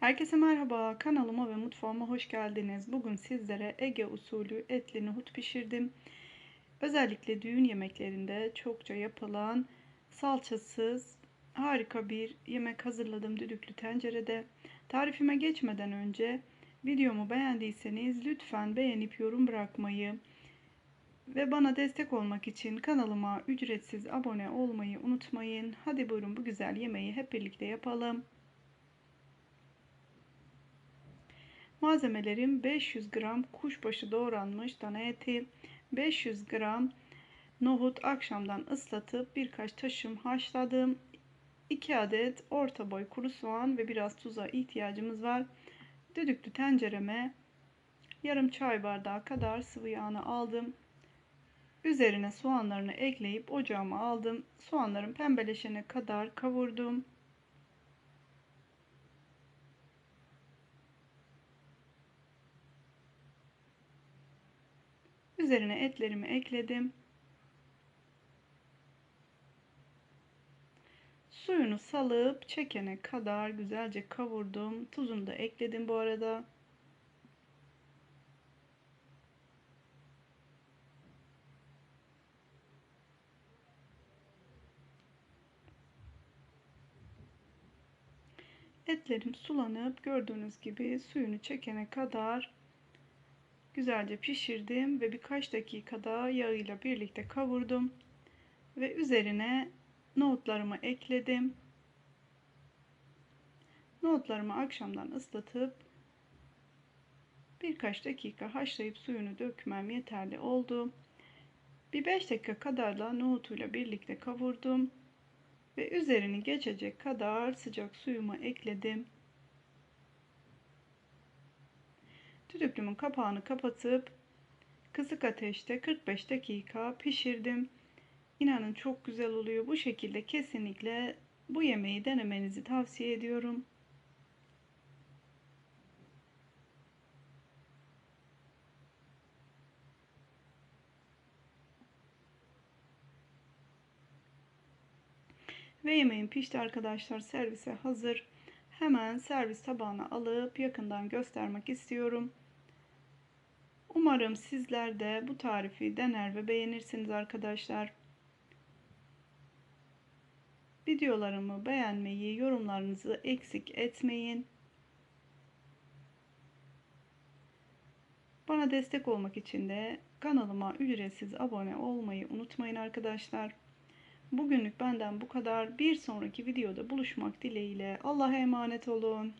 Herkese merhaba, kanalıma ve mutfağıma hoş geldiniz. Bugün sizlere Ege usulü etli nohut pişirdim. Özellikle düğün yemeklerinde çokça yapılan salçasız harika bir yemek hazırladım düdüklü tencerede. Tarifime geçmeden önce videomu beğendiyseniz lütfen beğenip yorum bırakmayı ve bana destek olmak için kanalıma ücretsiz abone olmayı unutmayın. Hadi buyurun bu güzel yemeği hep birlikte yapalım. Malzemelerim 500 gram kuşbaşı doğranmış dana eti, 500 gram nohut akşamdan ıslatıp birkaç taşım haşladım. 2 adet orta boy kuru soğan ve biraz tuza ihtiyacımız var. Düdüklü tencereme yarım çay bardağı kadar sıvı yağını aldım. Üzerine soğanlarını ekleyip ocağıma aldım. Soğanların pembeleşene kadar kavurdum. Üzerine etlerimi ekledim. Suyunu salıp çekene kadar güzelce kavurdum. Tuzunu da ekledim bu arada. Etlerim sulanıp gördüğünüz gibi suyunu çekene kadar güzelce pişirdim ve birkaç dakikada yağıyla birlikte kavurdum ve üzerine nohutlarımı ekledim. Nohutlarımı akşamdan ıslatıp birkaç dakika haşlayıp suyunu dökmem yeterli oldu. Bir 5 dakika kadar da nohutuyla birlikte kavurdum ve üzerini geçecek kadar sıcak suyumu ekledim. Düdüklümün kapağını kapatıp kısık ateşte 45 dakika pişirdim. İnanın çok güzel oluyor. Bu şekilde kesinlikle bu yemeği denemenizi tavsiye ediyorum. Ve yemeğim pişti arkadaşlar. Servise hazır. Hemen servis tabağına alıp yakından göstermek istiyorum. Umarım sizler de bu tarifi dener ve beğenirsiniz arkadaşlar. Videolarımı beğenmeyi, yorumlarınızı eksik etmeyin. Bana destek olmak için de kanalıma ücretsiz abone olmayı unutmayın arkadaşlar. Bugünlük benden bu kadar. Bir sonraki videoda buluşmak dileğiyle. Allah'a emanet olun.